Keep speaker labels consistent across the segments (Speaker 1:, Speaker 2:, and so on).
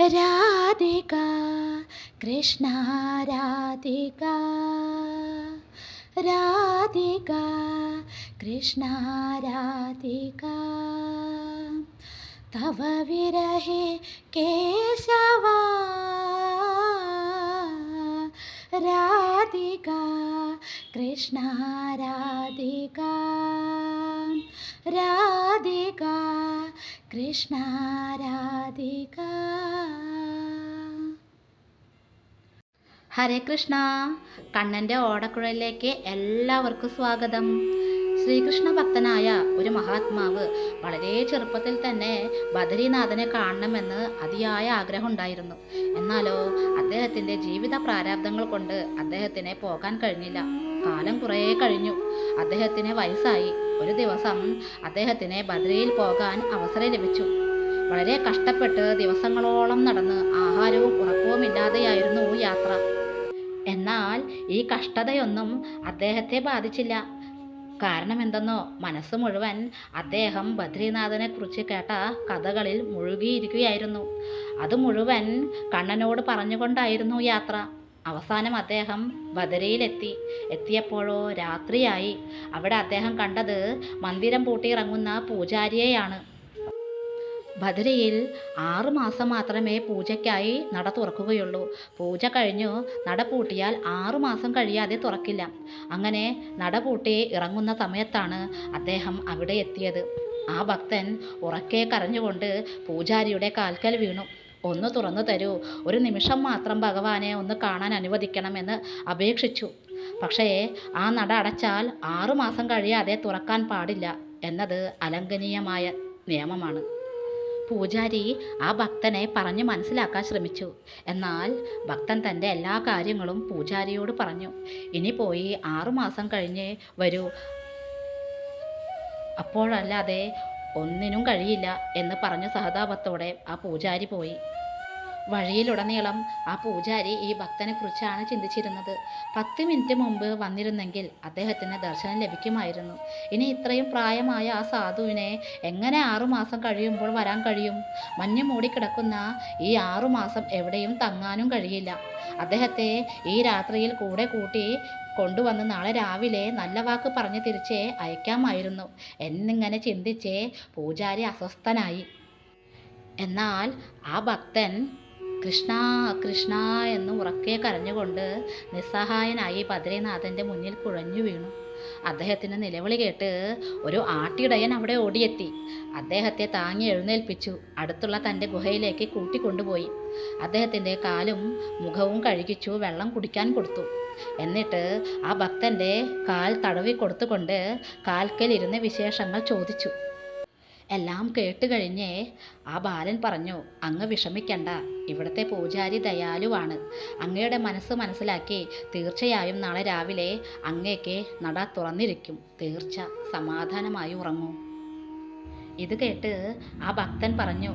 Speaker 1: राधिका कृष्णा राधिका। राधिका कृष्णा राधिका। तव विरहे केशवा। राधिका कृष्णा राधिका। राधिका കൃഷ്ണ രാധിക. ഹരേ കൃഷ്ണ. കണ്ണന്റെ ഓടക്കുഴലിലേക്ക് എല്ലാവർക്കും സ്വാഗതം. ശ്രീകൃഷ്ണ ഭക്തനായ ഒരു മഹാത്മാവ് വളരെ ചെറുപ്പത്തിൽ തന്നെ ബദരീനാഥനെ കാണണമെന്ന് അതിയായ ആഗ്രഹം ഉണ്ടായിരുന്നു എന്നാലോ അദ്ദേഹത്തിന്റെ ജീവിത പ്രാരാബ്ദങ്ങൾ കൊണ്ട് അദ്ദേഹത്തിന് പോകാൻ കഴിഞ്ഞില്ല. കാലം കുറേ കഴിഞ്ഞു. അദ്ദേഹത്തിന് വയസ്സായി. ഒരു ദിവസം അദ്ദേഹത്തിന് ബദ്രയിൽ പോകാൻ അവസരം ലഭിച്ചു. വളരെ കഷ്ടപ്പെട്ട് ദിവസങ്ങളോളം നടന്ന് ആഹാരവും ഉറക്കവും ഇല്ലാതെയായിരുന്നു യാത്ര. എന്നാൽ ഈ കഷ്ടതയൊന്നും അദ്ദേഹത്തെ ബാധിച്ചില്ല. കാരണം എന്തെന്നോ? മനസ്സ് മുഴുവൻ അദ്ദേഹം ബദ്രീനാഥനെ കുറിച്ച് കേട്ട കഥകളിൽ മുഴുകിയിരിക്കുകയായിരുന്നു. അത് മുഴുവൻ കണ്ണനോട് പറഞ്ഞുകൊണ്ടായിരുന്നു യാത്ര. അവസാനം അദ്ദേഹം ബദരയിലെത്തി. എത്തിയപ്പോഴോ രാത്രിയായി. അവിടെ അദ്ദേഹം കണ്ടത് മന്ദിരം പൂട്ടിയിറങ്ങുന്ന പൂജാരിയെയാണ്. ബദരയിൽ ആറുമാസം മാത്രമേ പൂജയ്ക്കായി നട തുറക്കുകയുള്ളൂ. പൂജ കഴിഞ്ഞു നട പൂട്ടിയാൽ ആറുമാസം കഴിയാതെ തുറക്കില്ല. അങ്ങനെ നട പൂട്ടി ഇറങ്ങുന്ന സമയത്താണ് അദ്ദേഹം അവിടെ എത്തിയത്. ആ ഭക്തൻ ഉറക്കെ കരഞ്ഞുകൊണ്ട് പൂജാരിയുടെ കാൽക്കൽ വീണു. ഒന്ന് തുറന്നു തരൂ. ഒരു നിമിഷം മാത്രം ഭഗവാനെ ഒന്ന് കാണാൻ അനുവദിക്കണമെന്ന് അപേക്ഷിച്ചു. പക്ഷേ ആ നട അടച്ചാൽ ആറുമാസം കഴിയാതെ തുറക്കാൻ പാടില്ല എന്നത് അലംഘനീയമായ നിയമമാണ്. പൂജാരി ആ ഭക്തനെ പറഞ്ഞു മനസ്സിലാക്കാൻ ശ്രമിച്ചു. എന്നാൽ ഭക്തൻ തന്റെ എല്ലാ കാര്യങ്ങളും പൂജാരിയോട് പറഞ്ഞു. ഇനി പോയി ആറുമാസം കഴിഞ്ഞ് വരൂ. അപ്പോഴല്ലാതെ ഒന്നിനും കഴിയില്ല എന്ന് പറഞ്ഞ സഹതാപത്തോടെ ആ പൂജാരി പോയി. വഴിയിലുടനീളം ആ പൂജാരി ഈ ഭക്തനെക്കുറിച്ചാണ് ചിന്തിച്ചിരുന്നത്. പത്ത് മിനിറ്റ് മുമ്പ് വന്നിരുന്നെങ്കിൽ അദ്ദേഹത്തിന് ദർശനം ലഭിക്കുമായിരുന്നു. ഇനി ഇത്രയും പ്രായമായ ആ സാധുവിനെ എങ്ങനെ ആറുമാസം കഴിയുമ്പോൾ വരാൻ കഴിയും? മഞ്ഞ് മൂടിക്കിടക്കുന്ന ഈ ആറുമാസം എവിടെയും തങ്ങാനും കഴിയില്ല. അദ്ദേഹത്തെ ഈ രാത്രിയിൽ കൂടെ കൂട്ടി കൊണ്ടുവന്ന് നാളെ രാവിലെ നല്ല വാക്ക് പറഞ്ഞ് തിരിച്ച് അയക്കാമായിരുന്നു. എന്നിങ്ങനെ ചിന്തിച്ച് പൂജാരി അസ്വസ്ഥനായി. എന്നാൽ ആ ഭക്തൻ കൃഷ്ണ കൃഷ്ണ എന്ന് ഉറക്കെ കരഞ്ഞുകൊണ്ട് നിസ്സഹായനായി ബദ്രീനാഥന്റെ മുന്നിൽ കുഴഞ്ഞു വീണു. അദ്ദേഹത്തിന്റെ നിലവിളി കേട്ട് ഒരു ആട്ടിടയൻ അവിടെ ഓടിയെത്തി. അദ്ദേഹത്തെ താങ്ങി എഴുന്നേൽപ്പിച്ചു. അടുത്തുള്ള തന്റെ ഗുഹയിലേക്ക് കൂട്ടിക്കൊണ്ടുപോയി. അദ്ദേഹത്തിന്റെ കാലും മുഖവും കഴുകിച്ചു വെള്ളം കുടിക്കാൻ കൊടുത്തു. എന്നിട്ട് ആ ഭക്തന്റെ കാൽ തടവി കൊടുത്തുകൊണ്ട് കാൽക്കലിരുന്ന് വിശേഷങ്ങൾ ചോദിച്ചു. എല്ലാം കേട്ട് കഴിഞ്ഞേ ആ ബാലൻ പറഞ്ഞു അങ്ങ് വിഷമിക്കണ്ട. ഇവിടുത്തെ പൂജാരി ദയാലുവാണ്. അങ്ങയുടെ മനസ്സ് മനസ്സിലാക്കി തീർച്ചയായും നാളെ രാവിലെ അങ്ങേക്ക് നട തുറന്നിരിക്കും. തീർച്ച. സമാധാനമായി ഉറങ്ങൂ. ഇത് കേട്ട് ആ ഭക്തൻ പറഞ്ഞു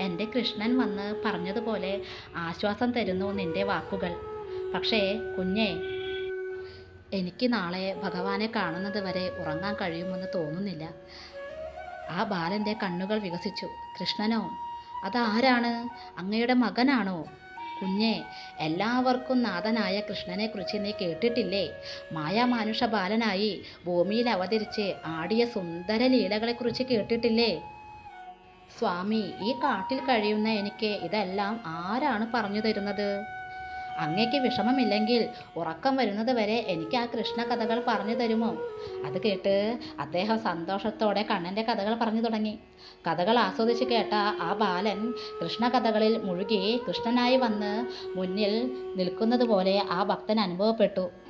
Speaker 1: എന്റെ കൃഷ്ണൻ വന്ന് പറഞ്ഞതുപോലെ ആശ്വാസം തരുന്നു നിന്റെ വാക്കുകൾ. പക്ഷേ കുഞ്ഞേ എനിക്ക് നാളെ ഭഗവാനെ കാണുന്നത് വരെ ഉറങ്ങാൻ കഴിയുമെന്ന് തോന്നുന്നില്ല. ആ ബാലന്റെ കണ്ണുകൾ വികസിച്ചു. കൃഷ്ണനോ അതാരാണ്? അങ്ങയുടെ മകനാണോ? കുഞ്ഞെ എല്ലാവർക്കും നാഥനായ കൃഷ്ണനെക്കുറിച്ച് നീ കേട്ടിട്ടില്ലേ? മായാമാനുഷ ബാലനായി ഭൂമിയിൽ അവതരിച്ച് ആടിയ സുന്ദര ലീലകളെക്കുറിച്ച് കേട്ടിട്ടില്ലേ? സ്വാമി ഈ കാട്ടിൽ കഴിയുന്ന എനിക്ക് ഇതെല്ലാം ആരാണ് പറഞ്ഞു തരുന്നത്? അങ്ങയ്ക്ക് വിഷമമില്ലെങ്കിൽ ഉറക്കം വരുന്നത് വരെ എനിക്ക് ആ കൃഷ്ണ കഥകൾ പറഞ്ഞു തരുമോ? അത് കേട്ട് അദ്ദേഹം സന്തോഷത്തോടെ കണ്ണന്റെ കഥകൾ പറഞ്ഞു തുടങ്ങി. കഥകൾ ആസ്വദിച്ച് കേട്ട ആ ബാലൻ കൃഷ്ണ കഥകളിൽ മുഴുകി കൃഷ്ണനായി വന്ന് മുന്നിൽ നിൽക്കുന്നത് പോലെ ആ ഭക്തൻ അനുഭവപ്പെട്ടു.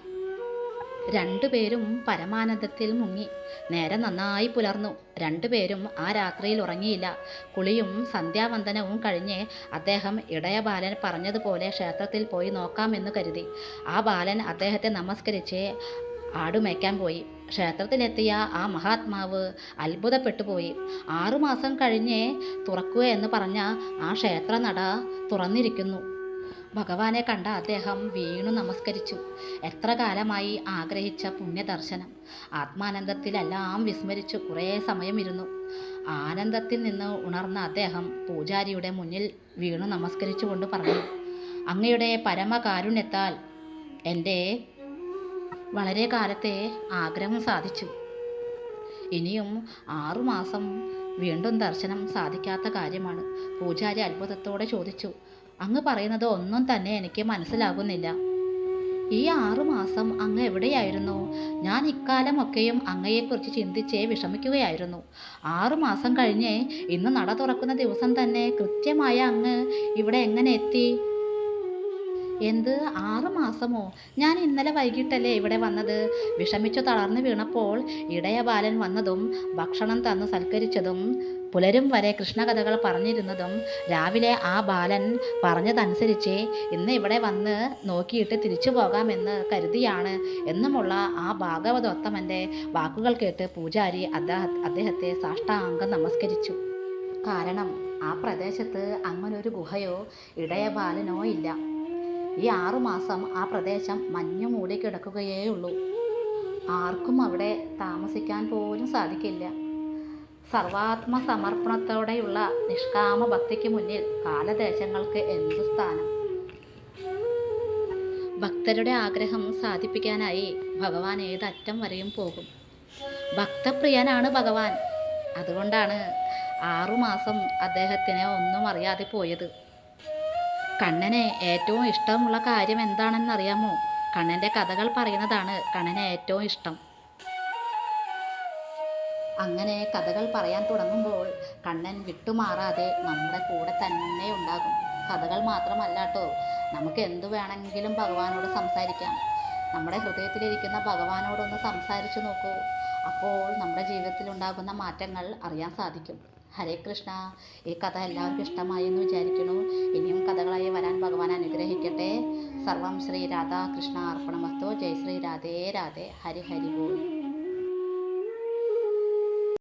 Speaker 1: രണ്ടുപേരും പരമാനന്ദത്തിൽ മുങ്ങി. നേരെ നന്നായി പുലർന്നു. രണ്ടുപേരും ആ രാത്രിയിൽ ഉറങ്ങിയില്ല. കുളിയും സന്ധ്യാവന്ദനവും കഴിഞ്ഞ് അദ്ദേഹം ഇടയ ബാലൻ പറഞ്ഞതുപോലെ ക്ഷേത്രത്തിൽ പോയി നോക്കാമെന്ന് കരുതി. ആ ബാലൻ അദ്ദേഹത്തെ നമസ്കരിച്ച് ആടുമേക്കാൻ പോയി. ക്ഷേത്രത്തിലെത്തിയ ആ മഹാത്മാവ് അത്ഭുതപ്പെട്ടു പോയി. ആറുമാസം കഴിഞ്ഞ് തുറക്കുക എന്ന് പറഞ്ഞ ആ ക്ഷേത്രനട തുറന്നിരിക്കുന്നു. ഭഗവാനെ കണ്ട അദ്ദേഹം വീണു നമസ്കരിച്ചു. എത്ര കാലമായി ആഗ്രഹിച്ച പുണ്യദർശനം. ആത്മാനന്ദത്തിലെല്ലാം വിസ്മരിച്ചു. കുറേ സമയം ഇരുന്നു ആനന്ദത്തിൽ നിന്ന് ഉണർന്ന അദ്ദേഹം പൂജാരിയുടെ മുന്നിൽ വീണു നമസ്കരിച്ചുകൊണ്ട് പറഞ്ഞു അങ്ങയുടെ പരമകാരുണ്യത്താൽ എന്റെ വളരെ കാലത്തെ ആഗ്രഹം സാധിച്ചു. ഇനിയും ആറുമാസം വീണ്ടും ദർശനം സാധിക്കാത്ത കാര്യമാണ്. പൂജാരി അത്ഭുതത്തോടെ ചോദിച്ചു അങ്ങ് പറയുന്നത് ഒന്നും തന്നെ എനിക്ക് മനസ്സിലാകുന്നില്ല. ഈ ആറുമാസം അങ്ങ് എവിടെയായിരുന്നു? ഞാൻ ഇക്കാലമൊക്കെയും അങ്ങയെക്കുറിച്ച് ചിന്തിച്ചേ വിഷമിക്കുകയായിരുന്നു. ആറുമാസം കഴിഞ്ഞ് ഇന്ന് നട തുറക്കുന്ന ദിവസം തന്നെ കൃത്യമായ അങ്ങ് ഇവിടെ എങ്ങനെ എത്തി? എന്ത്? ആറ് മാസമോ? ഞാൻ ഇന്നലെ വൈകിട്ടല്ലേ ഇവിടെ വന്നത്? വിഷമിച്ചു തളർന്നു വീണപ്പോൾ ഇടയ ബാലൻ വന്നതും ഭക്ഷണം തന്നു സൽക്കരിച്ചതും പുലരും വരെ കൃഷ്ണകഥകൾ പറഞ്ഞിരുന്നതും രാവിലെ ആ ബാലൻ പറഞ്ഞതനുസരിച്ച് ഇന്ന് ഇവിടെ വന്ന് നോക്കിയിട്ട് തിരിച്ചു പോകാമെന്ന് കരുതിയാണ് എന്നുമുള്ള ആ ഭാഗവതോത്തമന്റെ വാക്കുകൾ കേട്ട് പൂജാരി അദ്ദേഹ അദ്ദേഹത്തെ സാഷ്ടാംഗം നമസ്കരിച്ചു. കാരണം ആ പ്രദേശത്ത് അങ്ങനൊരു ഗുഹയോ ഇടയബാലനോ ഇല്ല. ഈ ആറുമാസം ആ പ്രദേശം മഞ്ഞു മൂടി കിടക്കുകയേ ഉള്ളൂ ആർക്കും അവിടെ താമസിക്കാൻ പോലും സാധിക്കില്ല. സർവാത്മ സമർപ്പണത്തോടെയുള്ള നിഷ്കാമ ഭക്തിക്ക് മുന്നിൽ കാലദേശങ്ങൾക്ക് എന്ത് സ്ഥാനം? ഭക്തരുടെ ആഗ്രഹം സാധിപ്പിക്കാനായി ഭഗവാൻ ഏതറ്റം വരെയും പോകും. ഭക്തപ്രിയനാണ് ഭഗവാൻ. അതുകൊണ്ടാണ് ആറുമാസം അദ്ദേഹത്തിന് ഒന്നും അറിയാതെ പോയത്. കണ്ണന് ഏറ്റവും ഇഷ്ടമുള്ള കാര്യം എന്താണെന്നറിയാമോ? കണ്ണന്റെ കഥകൾ പറയുന്നതാണ് കണ്ണന് ഏറ്റവും ഇഷ്ടം. അങ്ങനെ കഥകൾ പറയാൻ തുടങ്ങുമ്പോൾ കണ്ണൻ വിട്ടുമാറാതെ നമ്മുടെ കൂടെ തന്നെ ഉണ്ടാകും. കഥകൾ മാത്രമല്ല കേട്ടോ നമുക്ക് എന്തു വേണമെങ്കിലും ഭഗവാനോട് സംസാരിക്കാം. നമ്മുടെ ഹൃദയത്തിലിരിക്കുന്ന ഭഗവാനോടൊന്ന് സംസാരിച്ചു നോക്കൂ. അപ്പോൾ നമ്മുടെ ജീവിതത്തിൽ ഉണ്ടാകുന്ന മാറ്റങ്ങൾ അറിയാൻ സാധിക്കും. ഹരേ കൃഷ്ണ. ഈ കഥ എല്ലാവർക്കും ഇഷ്ടമായി എന്ന് വിചാരിക്കുന്നു. ഇനിയും കഥകളായി വരാൻ ഭഗവാൻ അനുഗ്രഹിക്കട്ടെ. സർവം ശ്രീ രാധാകൃഷ്ണ അർപ്പണമസ്തു. ജയ് ശ്രീ രാധേ രാധേ. ഹരി ഹരി ബോൾ.